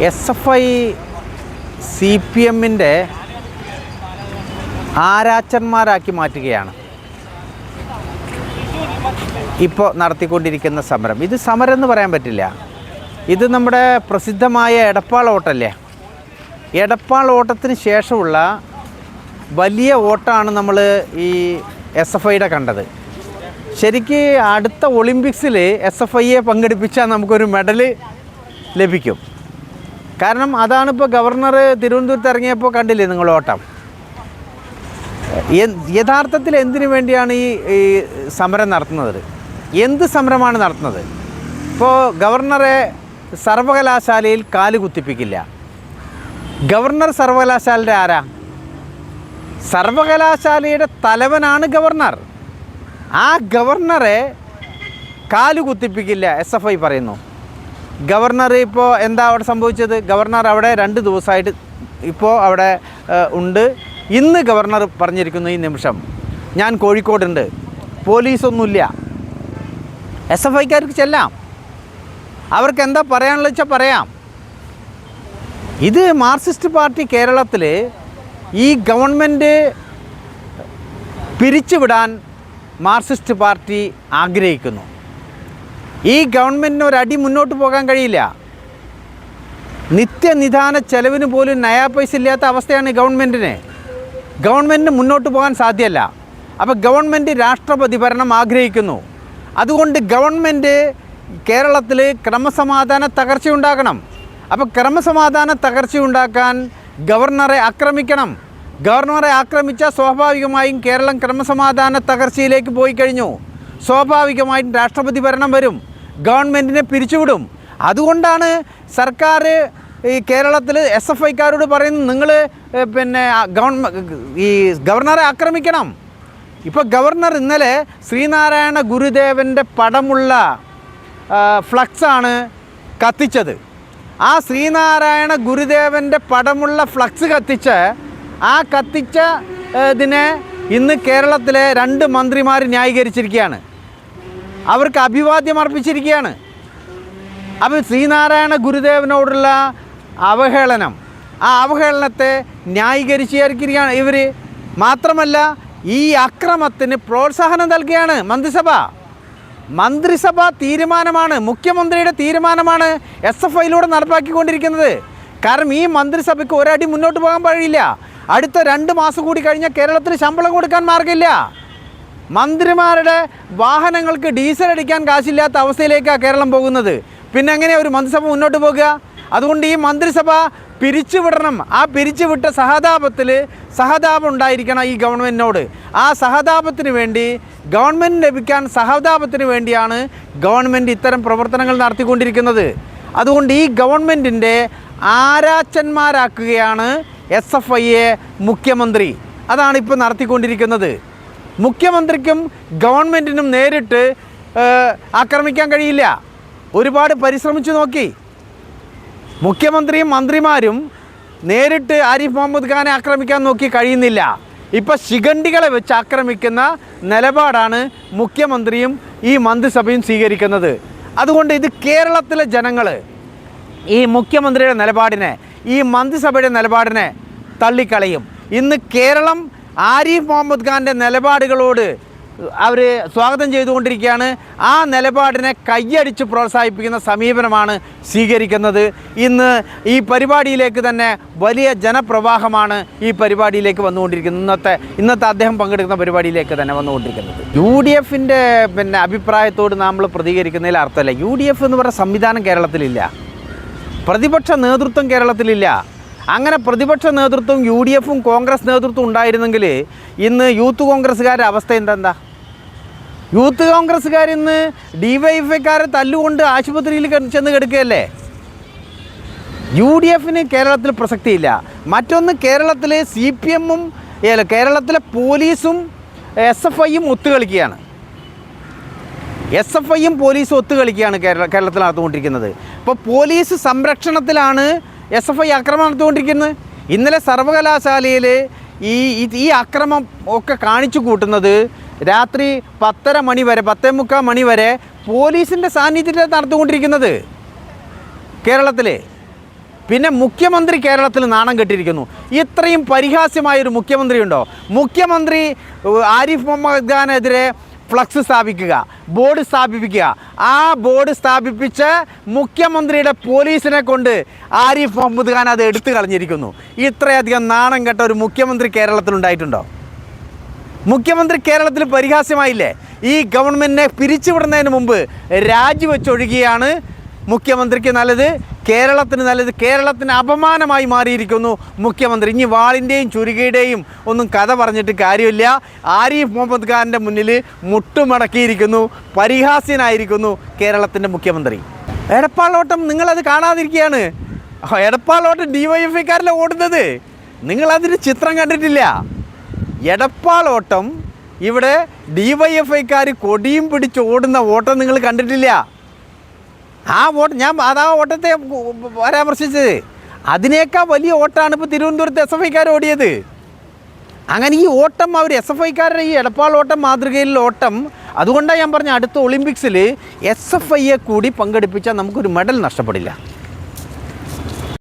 S F I C P എമ്മിന്റെ ആരാച്ചന്മാരാക്കി മാറ്റുകയാണ്. ഇപ്പോൾ നടത്തിക്കൊണ്ടിരിക്കുന്ന സമരം. ഇത് സമരം എന്ന് പറയാൻ പറ്റില്ല. ഇത് നമ്മുടെ പ്രസിദ്ധമായ എടപ്പാൾ ഓട്ടല്ലേ? എടപ്പാൾ ഓട്ടത്തിന് ശേഷമുള്ള വലിയ ഓട്ടമാണ് നമ്മൾ ഈ എസ് എഫ് ഐയുടെ കണ്ടത്. ശരിക്ക് അടുത്ത ഒളിമ്പിക്സിൽ എസ് എഫ് ഐയെ പങ്കെടുപ്പിച്ചാൽ നമുക്കൊരു മെഡൽ ലഭിക്കും. കാരണം അതാണ് ഇപ്പോൾ ഗവർണർ തിരുവനന്തപുരത്ത് ഇറങ്ങിയപ്പോൾ കണ്ടില്ലേ നിങ്ങൾ ഓട്ടം? യഥാർത്ഥത്തിൽ എന്തിനു വേണ്ടിയാണ് ഈ ഈ സമരം നടത്തുന്നത്? എന്ത് സമരമാണ് നടത്തുന്നത്? ഇപ്പോൾ ഗവർണറെ സർവകലാശാലയിൽ കാൽ കുത്തിപ്പിക്കില്ല. ഗവർണർ സർവകലാശാലയുടെ ആരാ? സർവകലാശാലയുടെ തലവനാണ് ഗവർണർ. ആ ഗവർണറെ കാൽ കുത്തിപ്പിക്കില്ല എസ് എഫ് ഐ പറയുന്നു. ഗവർണർ ഇപ്പോൾ എന്താ അവിടെ സംഭവിച്ചത്? ഗവർണർ അവിടെ രണ്ട് ദിവസമായിട്ട് ഇപ്പോൾ അവിടെ ഉണ്ട്. ഇന്ന് ഗവർണർ പറഞ്ഞിരിക്കുന്നു ഈ നിമിഷം. ഞാൻ കോഴിക്കോടുണ്ട്. പോലീസൊന്നുമില്ല. എസ് എഫ് ഐക്കാർക്ക് ചെല്ലാം. അവർക്ക് എന്താ പറയാനുള്ള വെച്ചാൽ പറയാം. ഇത് മാർക്സിസ്റ്റ് പാർട്ടി കേരളത്തിൽ ഈ ഗവൺമെന്റ് പിരിച്ചുവിടാൻ മാർക്സിസ്റ്റ് പാർട്ടി ആഗ്രഹിക്കുന്നു. ഈ ഗവൺമെന്റിന് ഒരടി മുന്നോട്ട് പോകാൻ കഴിയില്ല. നിത്യനിധാന ചെലവിന് പോലും നയാ പൈസ ഇല്ലാത്ത അവസ്ഥയാണ് ഗവൺമെന്റിന് ഗവൺമെന്റിന് മുന്നോട്ട് പോകാൻ സാധ്യമല്ല. അപ്പോൾ ഗവൺമെന്റ് രാഷ്ട്രപതി ഭരണം ആഗ്രഹിക്കുന്നു. അതുകൊണ്ട് ഗവൺമെന്റ് കേരളത്തിൽ ക്രമസമാധാന തകർച്ചയുണ്ടാക്കണം അപ്പോൾ ക്രമസമാധാന തകർച്ചയുണ്ടാക്കാൻ ഗവർണറെ ആക്രമിക്കണം. ഗവർണറെ ആക്രമിച്ചാൽ സ്വാഭാവികമായും കേരളം ക്രമസമാധാന തകർച്ചയിലേക്ക് പോയി കഴിഞ്ഞു. സ്വാഭാവികമായും രാഷ്ട്രപതി ഭരണം വരും. ഗവൺമെന്റിനെ പിരിച്ചുവിടും. അതുകൊണ്ടാണ് സർക്കാർ ഈ കേരളത്തിൽ എസ് എഫ് ഐക്കാരോട് പറയുന്നത് നിങ്ങൾ പിന്നെ ഗവൺ ഈ ഗവർണറെ ആക്രമിക്കണം. ഇപ്പോൾ ഗവർണർ ഇന്നലെ ശ്രീനാരായണ ഗുരുദേവന്റെ പടമുള്ള ഫ്ലക്സാണ് കത്തിച്ചത്. ആ ശ്രീനാരായണ ഗുരുദേവന്റെ പടമുള്ള ഫ്ലക്സ് കത്തിച്ച് ആ കത്തിച്ച ഇതിനെ ഇന്ന് കേരളത്തിലെ രണ്ട് മന്ത്രിമാർ ന്യായീകരിച്ചിരിക്കുകയാണ്. അവർക്ക് അഭിവാദ്യം അർപ്പിച്ചിരിക്കുകയാണ്. അപ്പോൾ ശ്രീനാരായണ ഗുരുദേവനോടുള്ള അവഹേളനം ആ അവഹേളനത്തെ ന്യായീകരിച്ചിരിക്കുകയാണ് ഇവർ മാത്രമല്ല ഈ അക്രമത്തിന് പ്രോത്സാഹനം നൽകുകയാണ് മന്ത്രിസഭ. മന്ത്രിസഭ തീരുമാനമാണ് മുഖ്യമന്ത്രിയുടെ തീരുമാനമാണ് എസ് എഫ് ഐയിലൂടെ നടപ്പാക്കിക്കൊണ്ടിരിക്കുന്നത്. കാരണം ഈ മന്ത്രിസഭയ്ക്ക് ഒരടി മുന്നോട്ട് പോകാൻ കഴിയില്ല അടുത്ത രണ്ട് മാസം കൂടി കഴിഞ്ഞാൽ കേരളത്തിന് ശമ്പളം കൊടുക്കാൻ മാർഗമില്ല. മന്ത്രിമാരുടെ വാഹനങ്ങൾക്ക് ഡീസൽ അടിക്കാൻ കാശില്ലാത്ത അവസ്ഥയിലേക്കാണ് കേരളം പോകുന്നത്. പിന്നെ എങ്ങനെ ഒരു മന്ത്രിസഭ മുന്നോട്ട് പോകുക? അതുകൊണ്ട് ഈ മന്ത്രിസഭ പിരിച്ചുവിടണം. ആ പിരിച്ചുവിട്ട സഹതാപത്തിൽ സഹതാപം ഉണ്ടായിരിക്കണം ഈ ഗവൺമെന്റിനോട് ആ സഹതാപത്തിന് വേണ്ടി ഗവൺമെന്റ് ലഭിക്കാൻ സഹതാപത്തിന് വേണ്ടിയാണ് ഗവൺമെന്റ് ഇത്തരം പ്രവർത്തനങ്ങൾ നടത്തിക്കൊണ്ടിരിക്കുന്നത്. അതുകൊണ്ട് ഈ ഗവൺമെന്റിന്റെ ആരാച്ചന്മാരാക്കുകയാണ് എസ് എഫ് ഐയെ മുഖ്യമന്ത്രി. അതാണ് ഇപ്പോൾ നടത്തിക്കൊണ്ടിരിക്കുന്നത്. മുഖ്യമന്ത്രിക്കും ഗവൺമെന്റിനും നേരിട്ട് ആക്രമിക്കാൻ കഴിയില്ല. ഒരുപാട് പരിശ്രമിച്ചു നോക്കി. മുഖ്യമന്ത്രിയും മന്ത്രിമാരും നേരിട്ട് ആരിഫ് മുഹമ്മദ് ഖാനെ ആക്രമിക്കാൻ നോക്കി കഴിയുന്നില്ല. ഇപ്പം ശിഖണ്ഡികളെ വെച്ച് ആക്രമിക്കുന്ന നിലപാടാണ് മുഖ്യമന്ത്രിയും ഈ മന്ത്രിസഭയും സ്വീകരിക്കുന്നത്. അതുകൊണ്ട് ഇത് കേരളത്തിലെ ജനങ്ങൾ ഈ മുഖ്യമന്ത്രിയുടെ നിലപാടിനെ ഈ മന്ത്രിസഭയുടെ നിലപാടിനെ തള്ളിക്കളയും. ഇന്ന് കേരളം ആരിഫ് മുഹമ്മദ് ഖാന്റെ നിലപാടുകളോട് അവർ സ്വാഗതം ചെയ്തുകൊണ്ടിരിക്കുകയാണ്. ആ നിലപാടിനെ കയ്യടിച്ച് പ്രോത്സാഹിപ്പിക്കുന്ന സമീപനമാണ് സ്വീകരിക്കുന്നത്. ഇന്ന് ഈ പരിപാടിയിലേക്ക് തന്നെ വലിയ ജനപ്രവാഹമാണ് ഈ പരിപാടിയിലേക്ക് വന്നുകൊണ്ടിരിക്കുന്നത്. ഇന്നത്തെ ഇന്നത്തെ അദ്ദേഹം പങ്കെടുക്കുന്ന പരിപാടിയിലേക്ക് തന്നെ വന്നുകൊണ്ടിരിക്കുന്നത്. യു ഡി എഫിന്റെ പിന്നെ അഭിപ്രായത്തോട് നമ്മൾ പ്രതികരിക്കുന്നതിൽ അർത്ഥമല്ല. യു ഡി എഫ് എന്ന് പറയുന്ന സംവിധാനം കേരളത്തിലില്ല. പ്രതിപക്ഷ നേതൃത്വം കേരളത്തിലില്ല. അങ്ങനെ പ്രതിപക്ഷ നേതൃത്വം യു ഡി എഫും കോൺഗ്രസ് നേതൃത്വം ഉണ്ടായിരുന്നെങ്കിൽ ഇന്ന് യൂത്ത് കോൺഗ്രസ്സുകാരുടെ അവസ്ഥ എന്താ? യൂത്ത് കോൺഗ്രസ്സുകാർ ഇന്ന് ഡിവൈഎഫ്ഐക്കാരെ തല്ലുകൊണ്ട് ആശുപത്രിയിൽ ചെന്ന് കിടക്കുകയല്ലേ? യു ഡി എഫിന് കേരളത്തിൽ പ്രസക്തിയില്ല. മറ്റൊന്ന് കേരളത്തിലെ സി പി എമ്മും കേരളത്തിലെ പോലീസും എസ് എഫ് ഐയും ഒത്തുകളിക്കുകയാണ്. എസ് എഫ് ഐയും പോലീസും ഒത്തുകളിക്കുകയാണ് കേരള കേരളത്തിൽ നടത്തുകൊണ്ടിരിക്കുന്നത് ഇപ്പോൾ പോലീസ് സംരക്ഷണത്തിലാണ് എസ് എഫ് ഐ ആക്രമണം നടത്തുകൊണ്ടിരിക്കുന്നത് ഇന്നലെ സർവകലാശാലയിൽ ഈ ഈ- അക്രമം ഒക്കെ കാണിച്ചു കൂട്ടുന്നത് രാത്രി പത്തര മണി വരെ പത്തേ മുക്കാൽ മണി വരെ പോലീസിന്റെ സാന്നിധ്യത്തിൽ നടത്തുകൊണ്ടിരിക്കുന്നത് കേരളത്തിൽ പിന്നെ മുഖ്യമന്ത്രി കേരളത്തിൽ നാണം കെട്ടിയിരിക്കുന്നു. ഇത്രയും പരിഹാസ്യമായൊരു മുഖ്യമന്ത്രിയുണ്ടോ? മുഖ്യമന്ത്രി ആരിഫ് മുഹമ്മദ് ഖാനെതിരെ ഫ്ലക്സ് സ്ഥാപിക്കുക ബോർഡ് സ്ഥാപിപ്പിക്കുക. ആ ബോർഡ് സ്ഥാപിപ്പിച്ച് മുഖ്യമന്ത്രിയുടെ പോലീസിനെ കൊണ്ട് ആരിഫ് മുഹമ്മദ് ഖാൻ അത് എടുത്തു കളഞ്ഞിരിക്കുന്നു. ഇത്രയധികം നാണം കെട്ട ഒരു മുഖ്യമന്ത്രി കേരളത്തിലുണ്ടായിട്ടുണ്ടോ മുഖ്യമന്ത്രി കേരളത്തിൽ പരിഹാസ്യമായില്ലേ? ഈ ഗവൺമെന്റിനെ പിരിച്ചുവിടുന്നതിന് മുമ്പ് രാജിവെച്ചൊഴുകിയാണ് മുഖ്യമന്ത്രിക്ക് നല്ലത് കേരളത്തിന് നല്ലത് കേരളത്തിന് അപമാനമായി മാറിയിരിക്കുന്നു മുഖ്യമന്ത്രി. ഇനി വാളിന്റെയും ചുരുകയുടെയും ഒന്നും കഥ പറഞ്ഞിട്ട് കാര്യമില്ല. ആരിഫ് മുഹമ്മദ് ഖാന്റെ മുന്നിൽ മുട്ടുമടക്കിയിരിക്കുന്നു പരിഹാസ്യനായിരിക്കുന്നു കേരളത്തിന്റെ മുഖ്യമന്ത്രി. എടപ്പാളോട്ടം നിങ്ങളത് കാണാതിരിക്കുകയാണ്. എടപ്പാളോട്ടം ഡി വൈ എഫ് ഐക്കാരിലെ ഓടുന്നത്? നിങ്ങളതിന് ചിത്രം കണ്ടിട്ടില്ല. എടപ്പാളോട്ടം ഇവിടെ ഡി വൈ എഫ് ഐക്കാർ കൊടിയും പിടിച്ച് ഓടുന്ന ഓട്ടം നിങ്ങൾ കണ്ടിട്ടില്ല. ആ വോട്ട് ഞാൻ അതാ ഓട്ടത്തെ പരാമർശിച്ചത്. അതിനേക്കാൾ വലിയ ഓട്ടാണ് ഇപ്പോൾ തിരുവനന്തപുരത്ത് എസ് എഫ് ഐക്കാർ ഓടിയത്. അങ്ങനെ ഈ ഓട്ടം അവർ എസ് എഫ് ഐക്കാരുടെ ഈ എടപ്പാൾ ഓട്ടം മാതൃകയിൽ ഓട്ടം അതുകൊണ്ടാണ് ഞാൻ പറഞ്ഞ അടുത്ത ഒളിമ്പിക്സിൽ എസ് എഫ് ഐയെ കൂടി പങ്കെടുപ്പിച്ചാൽ നമുക്കൊരു മെഡൽ നഷ്ടപ്പെടില്ല.